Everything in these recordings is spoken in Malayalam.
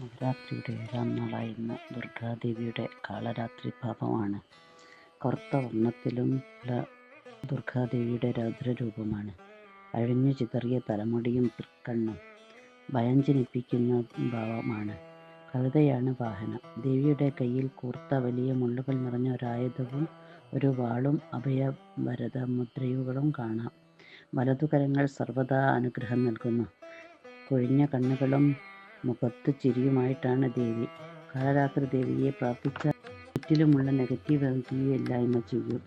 നവരാത്രിയുടെ ഏഴാം നാളായ ഇന്ന് ദുർഗാദേവിയുടെ കാളരാത്രി ഭാവമാണ്. കറുത്ത വർണത്തിലുള്ള ദുർഗാദേവിയുടെ രൗദ്രരൂപമാണ്. അഴിഞ്ഞു ചിതറിയ തലമുടിയും തൃക്കണ്ണും ഭയം ജനിപ്പിക്കുന്ന ഭാവമാണ്. കഴുതയാണ് വാഹനം. ദേവിയുടെ കയ്യിൽ കൂർത്ത വലിയ മുള്ളുകൾ നിറഞ്ഞ ഒരായുധവും ഒരു വാളും അഭയവരദ മുദ്രയുകളും കാണാം. വലതുകരങ്ങൾ സർവദാ അനുഗ്രഹം നൽകുന്നു. കൊഴിഞ്ഞ കണ്ണുകളും മുഖത്ത് ചിരിയുമായിട്ടാണ് ദേവി. കാലരാത്രി ദേവിയെ പ്രാർത്ഥിച്ച ചുറ്റിലുമുള്ള നെഗറ്റീവ് എനർജിയെ ഇല്ലായ്മ ചെയ്യും.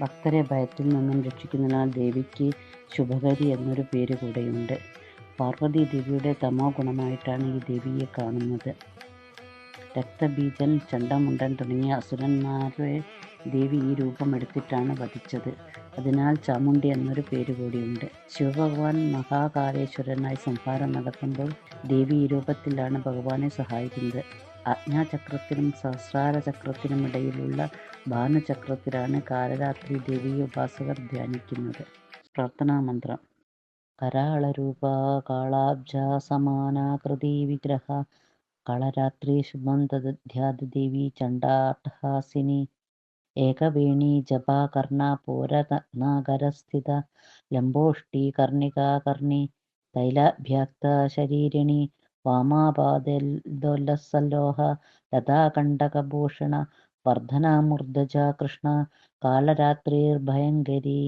ഭക്തരെ ഭയത്തിൽ നിന്നും രക്ഷിക്കുന്നതിനാൽ ദേവിക്ക് ശുഭകരി എന്നൊരു പേര് കൂടെയുണ്ട്. പാർവതി ദേവിയുടെ തമോ ഗുണമായിട്ടാണ് ഈ ദേവിയെ കാണുന്നത്. രക്തബീജൻ ചണ്ടമുണ്ടൻ തുടങ്ങിയ അസുരന്മാരെ ദേവി ഈ രൂപമെടുത്തിട്ടാണ് വധിച്ചത്. അതിനാൽ ചാമുണ്ടി എന്നൊരു പേര് കൂടിയുണ്ട്. ശിവഭഗവാൻ മഹാകാലേശ്വരനായി സംഹാരം നടത്തുമ്പോൾ ദേവി ഈ രൂപത്തിലാണ് ഭഗവാനെ സഹായിക്കുന്നത്. ആജ്ഞാചക്രത്തിനും സഹസ്രാര ചക്രത്തിനും ഇടയിലുള്ള ഭാനുചക്രത്തിലാണ് കാലരാത്രി ദേവി ഉപാസകർ ധ്യാനിക്കുന്നത്. പ്രാർത്ഥനാ മന്ത്രം. കരാളരൂപ കാളാബ്ജ സമാനാകൃതി വിഗ്രഹ കളരാത്രി ശുഭം ദേവി ചണ്ഡാട്ടഹാസിനി ഏകവേണി ജപാകർണ പൂരനാഗരസ്ഥിത ലംബോഷ്ടി കർണികാകർണി തൈലാഭ്യാക്ത ശരീരിണി വാമാപാദോല്ലസല്ലോഹ ലതാകണ്ടകഭൂഷണ വർധനാമൂർധജ കൃഷ്ണ കാളരാത്രിർഭയങ്കരി